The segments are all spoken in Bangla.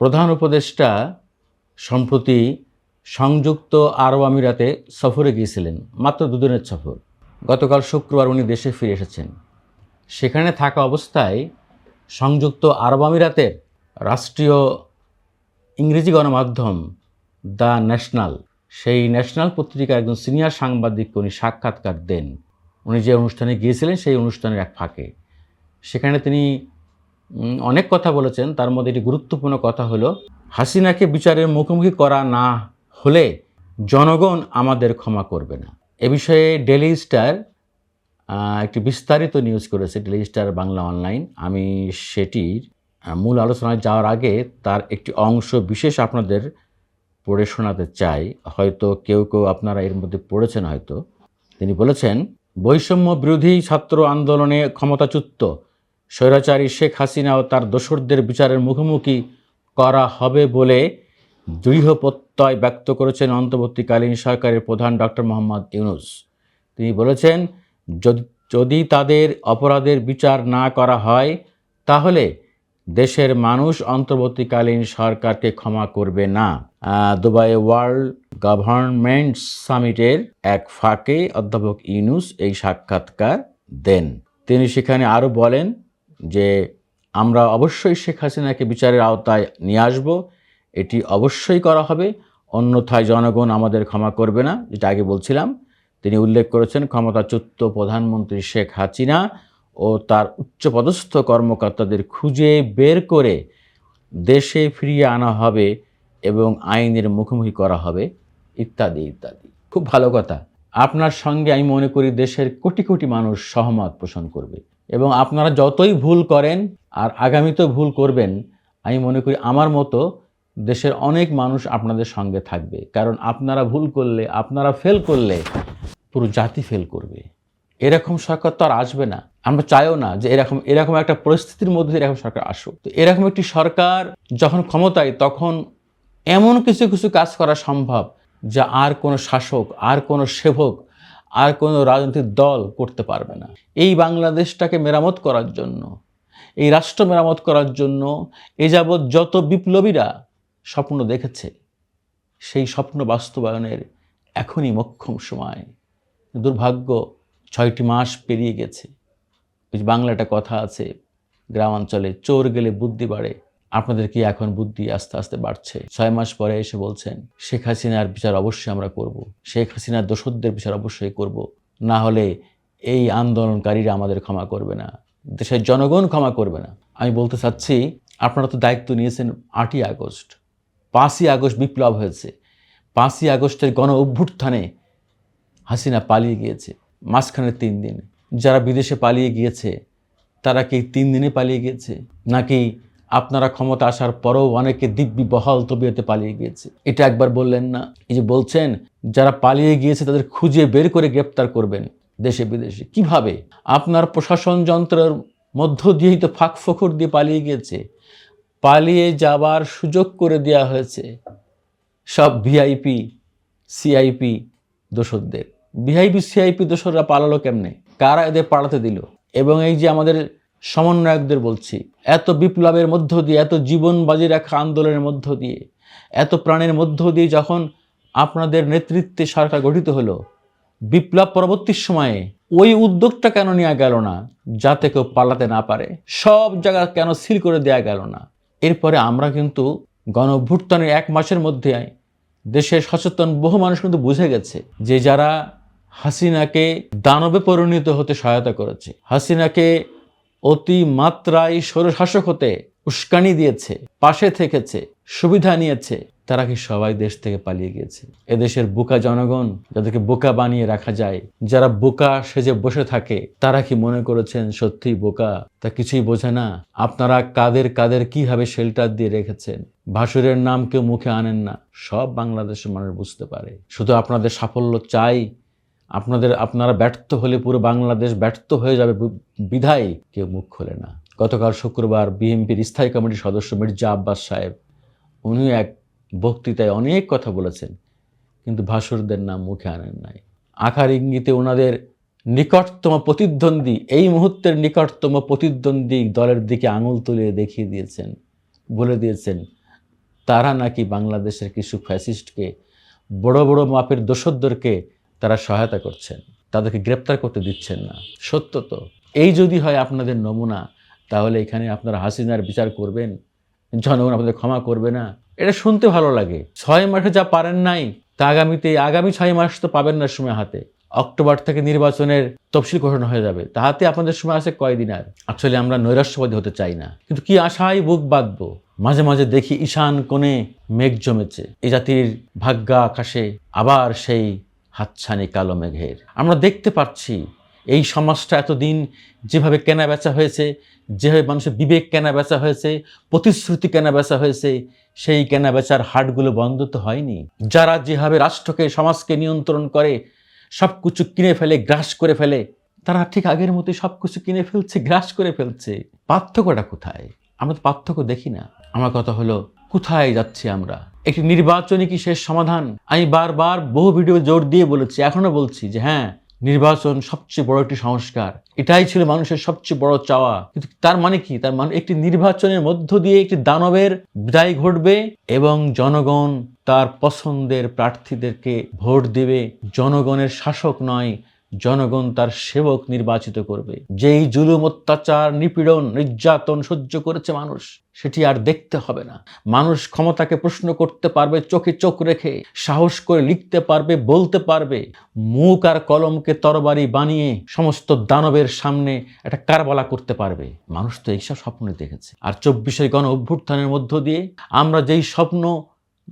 প্রধান উপদেষ্টা সম্প্রতি সংযুক্ত আরব আমিরাতে সফরে গিয়েছিলেন, মাত্র দুদিনের সফর। গতকাল শুক্রবার উনি দেশে ফিরে এসেছেন। সেখানে থাকা অবস্থায় সংযুক্ত আরব আমিরাতের রাষ্ট্রীয় ইংরেজি গণমাধ্যম দ্য ন্যাশনাল, সেই ন্যাশনাল পত্রিকার একজন সিনিয়র সাংবাদিককে উনি সাক্ষাৎকার দেন। উনি যে অনুষ্ঠানে গিয়েছিলেন, সেই অনুষ্ঠানের এক ফাঁকে। সেখানে তিনি অনেক কথা বলেছেন। তার মধ্যে একটি গুরুত্বপূর্ণ কথা হলো, হাসিনাকে বিচারের মুখোমুখি করা না হলে জনগণ আমাদের ক্ষমা করবে না। এ বিষয়ে ডেলি স্টার একটি বিস্তারিত নিউজ করেছে ডেলি স্টার বাংলা অনলাইন। আমি সেটির মূল আলোচনায় যাওয়ার আগে তার একটি অংশ বিশেষ আপনাদের পড়ে শোনাতে চাই। হয়তো কেউ কেউ আপনারা এর মধ্যে পড়েছেন হয়তো। তিনি বলেছেন, বৈষম্য বিরোধী ছাত্র আন্দোলনে ক্ষমতাচ্যুত স্বৈরাচারী শেখ হাসিনা ও তার দোসরদের বিচারের মুখোমুখি করা হবে বলে দৃঢ় প্রত্যয় ব্যক্ত করেছেন অন্তর্বর্তীকালীন সরকারের প্রধান ডক্টর মোহাম্মদ ইউনুস। তিনি বলেছেন, যদি তাদের অপরাধের বিচার না করা হয়, তাহলে দেশের মানুষ অন্তর্বর্তীকালীন সরকারকে ক্ষমা করবে না। দুবাই ওয়ার্ল্ড গভর্নমেন্ট সামিটের এক ফাঁকে অধ্যাপক ইউনুস এই সাক্ষাৎকার দেন। তিনি সেখানে আরও বলেন যে আমরা অবশ্যই শেখ হাসিনাকে বিচারের আওতায় নিয়ে আসব, এটি অবশ্যই করা হবে। অন্যথায় জনগণ আমাদের ক্ষমা করবে না, যেটা আগে বলছিলাম। তিনি উল্লেখ করেছেন ক্ষমতাচ্যুত প্রধানমন্ত্রী শেখ হাসিনা ও তার উচ্চপদস্থ কর্মকর্তাদের খুঁজে বের করে দেশে ফিরিয়ে আনা হবে এবং আইনের মুখোমুখি করা হবে, ইত্যাদি ইত্যাদি। খুব ভালো কথা। আপনার সঙ্গে আমি মনে করি দেশের কোটি কোটি মানুষ সহমত পোষণ করবে। এবং আপনারা যতই ভুল করেন আর আগামীতেও ভুল করবেন, আমি মনে করি আমার মতো দেশের অনেক মানুষ আপনাদের সঙ্গে থাকবে। কারণ আপনারা ভুল করলে, আপনারা ফেল করলে পুরো জাতি ফেল করবে। এরকম সরকার তো আর আসবে না। আমরা চাইও না যে এরকম এরকম একটা পরিস্থিতির মধ্যে এরকম সরকার আসুক। তো এরকম একটি সরকার যখন ক্ষমতায়, তখন এমন কিছু কিছু কাজ করা সম্ভব যা আর কোনো শাসক, আর কোনো সেবক আর কোনো রাজনৈতিক দল করতে পারবে না। এই বাংলাদেশটাকে মেরামত করার জন্য, এই রাষ্ট্র মেরামত করার জন্য এ যাবৎ যত বিপ্লবীরা স্বপ্ন দেখেছে, সেই স্বপ্ন বাস্তবায়নের এখনই মক্ষম সময়। দুর্ভাগ্য, ছয়টি মাস পেরিয়ে গেছে। ওই যে বাংলা একটা কথা আছে, গ্রামাঞ্চলে চোর গেলে বুদ্ধি বাড়ে আপনাদের কি এখন বুদ্ধি আস্তে আস্তে বাড়ছে। ছয় মাস পরে এসে বলছেন, শেখ হাসিনার বিচার অবশ্যই আমরা করব। শেখ হাসিনার দোষদের বিচার অবশ্যই করব। না হলে এই আন্দোলনকারীরা আমাদের ক্ষমা করবে না। দেশের জনগণ ক্ষমা করবে না। আমি বলতে চাচ্ছি, আপনারা তো দায়িত্ব নিয়েছেন আটই আগস্ট। পাঁচই আগস্ট বিপ্লব হয়েছে। পাঁচই আগস্টের গণ অভ্যুত্থানে হাসিনা পালিয়ে গিয়েছে মাঝখানে তিন দিন। যারা বিদেশে পালিয়ে গিয়েছে, তারা কি তিন দিনে পালিয়ে গিয়েছে? নাকি আপনারা ক্ষমতা আসার পরেও অনেকে দিব্যি বহাল তবিয়তে পালিয়ে গিয়েছে। এটা একবার বললেন না। এই যে বলছেন, যারা পালিয়ে গিয়েছে তাদের খুঁজে বের করে গ্রেপ্তার করবেন দেশে বিদেশে। কীভাবে? আপনার প্রশাসন যন্ত্রের মধ্য দিয়েই তো ফাঁক ফোকর দিয়ে পালিয়ে গিয়েছে। পালিয়ে যাবার সুযোগ করে দেওয়া হয়েছে সব ভিআইপি, সিআইপি দোসরদের ভিআইপি, সিআইপি দোসররা পালালো কেমনে? কারা এদের পালাতে দিল? এবং এই যে আমাদের সমন্বয়কদের বলছি, এত বিপ্লবের মধ্য দিয়ে, এত জীবন বাজি রাখা আন্দোলনের মধ্য দিয়ে, এত প্রাণের মধ্য দিয়ে যখন আপনাদের নেতৃত্বে সরকার গঠিত হলো, বিপ্লব পরবর্তী সময়ে ওই উদ্যোগটা কেন নেওয়া গেল না, যাতে কেউ পালাতে না পারে? সব জায়গা কেন সিল করে দেওয়া গেল না? এরপরে আমরা কিন্তু গণ অভ্যুত্থানের এক মাসের মধ্যে দেশের সচেতন বহু মানুষ কিন্তু বুঝে গেছে যে যারা হাসিনাকে দানবে পরিণত হতে সহায়তা করেছে। হাসিনাকে অতি মাত্রায় স্বরশাসক হতে উস্কানি দিয়েছে, পাশে থেকেছে, সুবিধা নিয়েছে। তারা কি সবাই দেশ থেকে পালিয়ে গিয়েছে? এদেশের বোকা জনগণ যাদেরকে বোকা বানিয়ে রাখা যায়, যারা বোকা সেজে বসে থাকে, তারা কি মনে করেছেন সত্যিই বোকা? তা কিছুই বোঝে না। আপনারা কাদের কাদের কীভাবে শেল্টার দিয়ে রেখেছেন? ভাসুরের নাম কেউ মুখে আনেন না। সব বাংলাদেশের মানুষ বুঝতে পারে। শুধু আপনাদের সাফল্য চাই আপনাদের, আপনারা ব্যর্থ হলে পুরো বাংলাদেশ ব্যর্থ হয়ে যাবে বিধায় কেউ মুখ খোলে না। গতকাল শুক্রবার বিএনপির স্থায়ী কমিটির সদস্য মির্জা আব্বাস সাহেব উনি এক বক্তৃতায় অনেক কথা বলেছেন, কিন্তু ভাসুরদের নাম মুখে আনেন নাই। আকার ইঙ্গিতে ওনাদের নিকটতম প্রতিদ্বন্দ্বী, এই মুহূর্তের নিকটতম প্রতিদ্বন্দ্বী দলের দিকে আঙুল তুলে দেখিয়ে দিয়েছেন, বলে দিয়েছেন, তারা নাকি বাংলাদেশের কিছু ফ্যাসিস্টকে, বড় বড় মাপের দোষদেরকে তারা সহায়তা করছেন। তাদেরকে গ্রেপ্তার করতে দিচ্ছেন না। সত্য তো। এই যদি হয় আপনাদের নমুনা, তাহলে এখানে আপনারা হাসিনার বিচার করবেন, জনগণ আপনাদের ক্ষমা করবে না। এটা শুনতে ভালো লাগে। ছয় মাসে যা পারেন নাই, তা আগামীতে, আগামী ছয় মাস তো পাবেন না সময় হাতে। অক্টোবর থেকে নির্বাচনের তফসিল ঘোষণা হয়ে যাবে। তাহাতে আপনাদের সময় আছে কয়দিন আর? আসলে আমরা নৈরাশ্যবাদী হতে চাই না। কিন্তু কি আশায় বুক বাঁধবো? মাঝে মাঝে দেখি ঈশান কোণে মেঘ জমেছে। এ জাতির ভাগ্যা আকাশে আবার সেই হাতছানি কালো মেঘের। আমরা দেখতে পাচ্ছি, এই সমাজটা এতদিন যেভাবে কেনা বেচা হয়েছে, যেভাবে মানুষের বিবেক কেনা বেচা হয়েছে, প্রতিশ্রুতি কেনা বেচা হয়েছে, সেই কেনা বেচার হাটগুলো বন্ধ তো হয়নি। যারা যেভাবে রাষ্ট্রকে, সমাজকে নিয়ন্ত্রণ করে সব কিছু কিনে ফেলে, গ্রাস করে ফেলে, তারা ঠিক আগের মতোই সব কিছু কিনে ফেলছে, গ্রাস করে ফেলছে। পার্থক্যটা কোথায়? আমরা তো পার্থক্য দেখি না। আমার কথা হলো কোথায় যাচ্ছি আমরা? একটি নির্বাচনই কি শেষ সমাধান? আমি বারবার বহু ভিডিও জোর দিয়ে বলেছি, এখনও বলছি যে হ্যাঁ নির্বাচন সবচেয়ে বড় একটি সংস্কার। এটাই ছিল মানুষের সবচেয়ে বড় চাওয়া। কিন্তু তার মানে কি? তার মানে একটি নির্বাচনের মধ্য দিয়ে একটি দানবের বিদায় ঘটবে এবং জনগণ তার পছন্দের প্রার্থীদেরকে ভোট দেবে। জনগণের শাসক নয় জনগণ তার সেবক নির্বাচিত করবে। যেই জুলুম, অত্যাচার, নিপীড়ন, নির্যাতন সহ্য করেছে মানুষ, সেটি আর দেখতে হবে না। মানুষ ক্ষমতাকে প্রশ্ন করতে পারবে, চোখে চোখ রেখে, সাহস করে লিখতে পারবে, বলতে পারবে। মুখ আর কলমকে তরবারি বানিয়ে সমস্ত দানবের সামনে একটা কারবালা করতে পারবে। মানুষ তো এইসব স্বপ্নই দেখেছে। আর চব্বিশের গণ অভ্যুত্থানের মধ্য দিয়ে আমরা যেই স্বপ্ন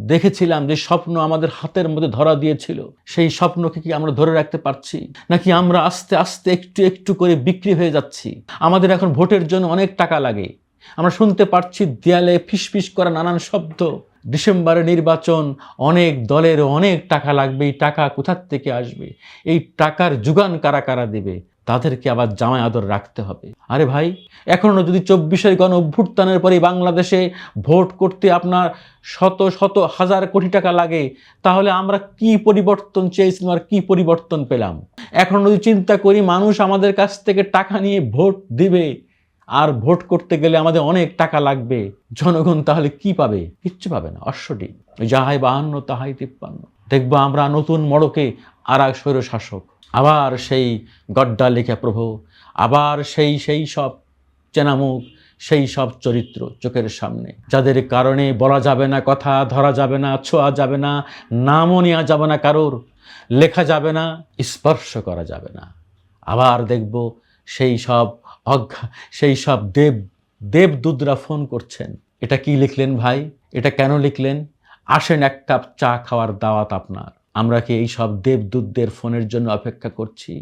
দেখেছিলাম যে স্বপ্ন আমাদের হাতের মধ্যে ধরা দিয়েছিল। সেই স্বপ্নকে কি আমরা ধরে রাখতে পারছি? নাকি আমরা আস্তে আস্তে একটু একটু করে বিক্রি হয়ে যাচ্ছি? আমাদের এখন ভোটের জন্য অনেক টাকা লাগে। আমরা শুনতে পারছি দেয়ালে ফিসফিস করা নানান শব্দ। ডিসেম্বরে নির্বাচন, অনেক দলের অনেক টাকা লাগবে। এই টাকা কোথার থেকে আসবে? এই টাকার যোগান কারা কারা দেবে? তাদেরকে আবার জামায় আদর রাখতে হবে। আরে ভাই এখনও যদি চব্বিশের গণ অভ্যুত্থানের পরে বাংলাদেশে ভোট করতে আপনার শত শত হাজার কোটি টাকা লাগে, তাহলে আমরা কি পরিবর্তন চেয়েছিলাম আর কি পরিবর্তন পেলাম? এখন যদি চিন্তা করি, মানুষ আমাদের কাছ থেকে টাকা নিয়ে ভোট দিবে, আর ভোট করতে গেলে আমাদের অনেক টাকা লাগবে, জনগণ তাহলে কি পাবে? কিচ্ছু পাবে না, অশ্বটি। যাহাই বাহান্ন, তাহাই তিপ্পান্ন। দেখব আমরা নতুন মড়কে আর এক স্বৈর শাসক আবার সেই গড্ডা লেখা প্রভু, আবার সেই সেই সব চেনামুখ, সেই সব চরিত্র চোখের সামনে। যাদের কারণে বলা যাবে না, কথা ধরা যাবে না, ছোঁয়া যাবে না, নামও নেওয়া যাবে না কারোর, লেখা যাবে না, স্পর্শ করা যাবে না। আবার দেখব সেই সব অজ্ঞা, সেই সব দেব, দেবদূতরা ফোন করছেন। এটা কি লিখলেন ভাই? এটা কেন লিখলেন? আসেন এক কাপ চা খাওয়ার দাওয়াত আপনার। আমরা কি এই সব দেবদূতদের ফোনের জন্য অপেক্ষা করছি?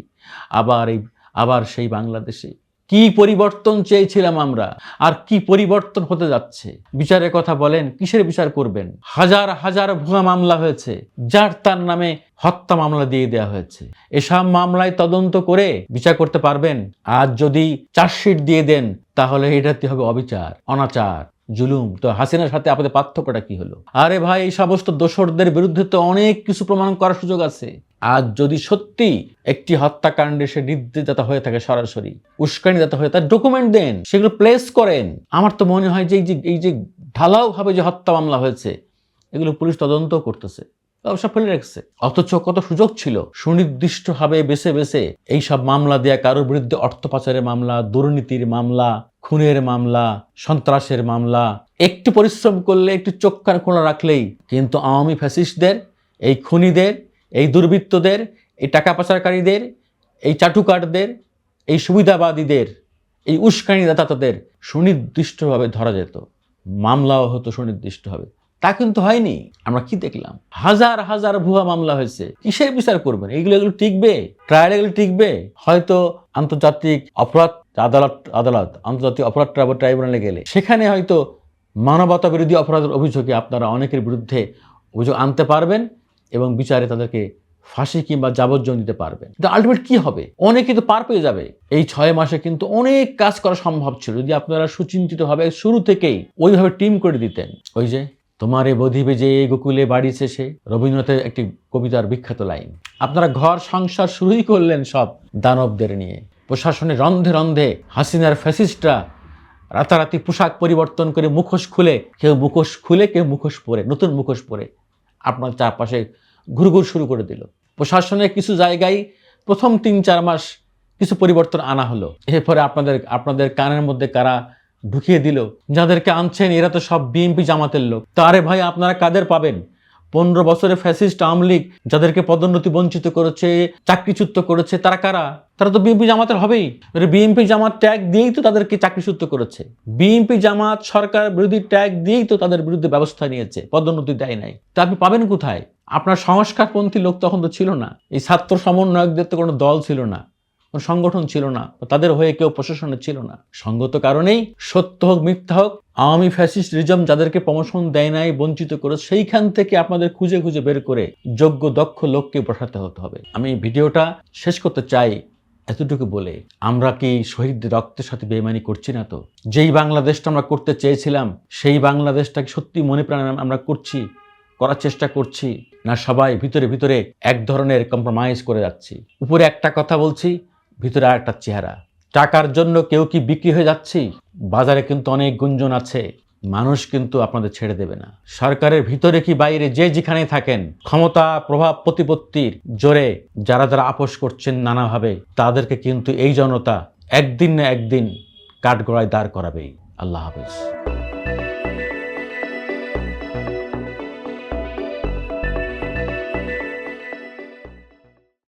আবার এই, আবার সেই বাংলাদেশে। কি পরিবর্তন চেয়েছিলাম আমরা? আর কি পরিবর্তন হতে যাচ্ছে? বিচারের কথা বলেন, কিসের বিচার করবেন? হাজার হাজার ভুয়া মামলা হয়েছে, যার তার নামে হত্যা মামলা দিয়ে দেওয়া হয়েছে। এসব মামলায় তদন্ত করে বিচার করতে পারবেন। আর যদি চার্জশিট দিয়ে দেন, তাহলে এটাতে হবে অবিচার, অনাচার। জুলুম। তো হাসিনার সাথে আপনাদের পার্থক্যটা কি হলো? আরে ভাই, এই সমস্ত দোসরদের বিরুদ্ধে তো অনেক কিছু প্রমাণ করার সুযোগ আছে। আর যদি সত্যি একটি হত্যাকাণ্ডে সে নির্দেশদাতা হয়ে থাকে সরাসরি, উস্কানি উস্কানিদাতা হয়ে তার ডকুমেন্ট দেন, সেগুলো প্লেস করেন, আমার তো মনে হয় যে এই যে এই যে ঢালাওভাবে যে হত্যা মামলা হয়েছে, এগুলো পুলিশ তদন্ত করতেছে। সব ফেলে রেখেছে। অথচ কত সুযোগ ছিল, সুনির্দিষ্টভাবে বেছে বেছে এই সব মামলা দেয়া, কারোর বিরুদ্ধে অর্থ পাচারের মামলা, দুর্নীতির মামলা, খুনের মামলা, সন্ত্রাসের মামলা, একটু পরিশ্রম করলে, একটু চোখ কান খোলা রাখলেই কিন্তু আওয়ামী ফ্যাসিস্টদের, এই খুনিদের, এই দুর্বৃত্তদের, এই টাকা পাচারকারীদের, এই চাটুকারদের, এই সুবিধাবাদীদের, এই উস্কানিদাতাদের সুনির্দিষ্টভাবে ধরা যেত। মামলাও হতো সুনির্দিষ্টভাবে। তা কিন্তু হয়নি। আমরা কি দেখলাম? হাজার হাজার ভুয়া মামলা হয়েছে। কিসের বিচার করবেন? এইগুলো এগুলো টিকবে? ট্রায়াল এগুলো টিকবে? হয়তো আন্তর্জাতিক অপরাধ আদালত আদালত, আন্তর্জাতিক অপরাধ ট্রাইব্যুনালে গেলে। সেখানে হয়তো মানবতা বিরোধী অপরাধের অভিযোগে আপনারা অনেকের বিরুদ্ধে অভিযোগ আনতে পারবেন এবং বিচারে তাদেরকে ফাঁসি কিংবা যাবজ্জীবন দিতে পারবেন। কিন্তু আলটিমেট কি হবে? অনেকে তো পার পেয়ে যাবে। এই ছয় মাসে কিন্তু অনেক কাজ করা সম্ভব ছিল। যদি আপনারা সুচিন্তিতভাবে শুরু থেকেই ওইভাবে টিম করে দিতেন। ওই যে তোমারে বধিবে যে গোকুলে বাড়িছে সে রবীন্দ্রনাথের একটি কবিতার বিখ্যাত লাইন। আপনারা ঘর সংসার শুরুই করলেন সব দানবদের নিয়ে। প্রশাসনে রন্ধে রন্ধে হাসিনার ফ্যাসিস্টরা রাতারাতি পোশাক পরিবর্তন করে মুখোশ খুলে, কেউ মুখোশ খুলে, কেউ মুখোশ পরে, নতুন মুখোশ পরে আপনার চারপাশে ঘুরঘুর শুরু করে দিল। প্রশাসনের কিছু জায়গায় প্রথম তিন চার মাস কিছু পরিবর্তন আনা হলো। এরপরে আপনাদের আপনাদের কানের মধ্যে কারা ঢুকিয়ে দিল। যাদেরকে আনছেন, এরা তো সব বিএনপি জামাতের লোক। তো আরে ভাই, আপনারা কাদের পাবেন? পনেরো বছরে ফ্যাসিস্ট আওয়ামী লীগ যাদেরকে পদোন্নতি বঞ্চিত করেছে, চাকরিচ্যুত করেছে, তারা কারা? তারা তো বিএনপি জামাতের হবেই। বিএনপি জামাত ট্যাগ দিয়েই তো তাদেরকে চাকরিচ্যুত করেছে। বিএনপি জামাত সরকার বিরোধী ট্যাগ দিয়েই তো তাদের বিরুদ্ধে ব্যবস্থা নিয়েছে, পদোন্নতি দেয় নাই। তা আপনি পাবেন কোথায়? আপনার সংস্কারপন্থী লোক তখন তো ছিল না। এই ছাত্র সমন্বয়কদের তো কোনো দল ছিল না। কোনো সংগঠন ছিল না তাদের হয়ে কেউ প্রশাসনে ছিল না। সঙ্গত কারণেই সত্য হোক, মিথ্যা হোক, আওয়ামী ফ্যাসিস্ট রিজম যাদেরকে প্রমোশন দেয় নাই, বঞ্চিত করে, সেইখান থেকে আপনাদের খুঁজে খুঁজে বের করে যোগ্য, দক্ষ লোককে বসাতে হতে হবে। আমি ভিডিওটা শেষ করতে চাই এতটুকু বলে। আমরা কি শহীদদের রক্তের সাথে বেমানি করছি না তো? যেই বাংলাদেশটা আমরা করতে চেয়েছিলাম, সেই বাংলাদেশটাকে সত্যি মনে প্রাণে আমরা করছি, করার চেষ্টা করছি, না সবাই ভিতরে ভিতরে এক ধরনের কম্প্রোমাইজ করে যাচ্ছি। উপরে একটা কথা বলছি ভিতরে আর একটা চেহারা। টাকার জন্য কেউ কি বিক্রি হয়ে যাচ্ছি? বাজারে কিন্তু অনেক গুঞ্জন আছে। মানুষ কিন্তু আপনাদের ছেড়ে দেবে না। সরকারের ভিতরে কি বাইরে যে যেখানে থাকেন, ক্ষমতা, প্রভাব, প্রতিপত্তির জোরে যারা যারা আপোষ করছেন নানাভাবে, তাদেরকে কিন্তু এই জনতা একদিন না একদিন কাঠগড়ায় দাঁড় করাবেই। আল্লাহ হাফেজ।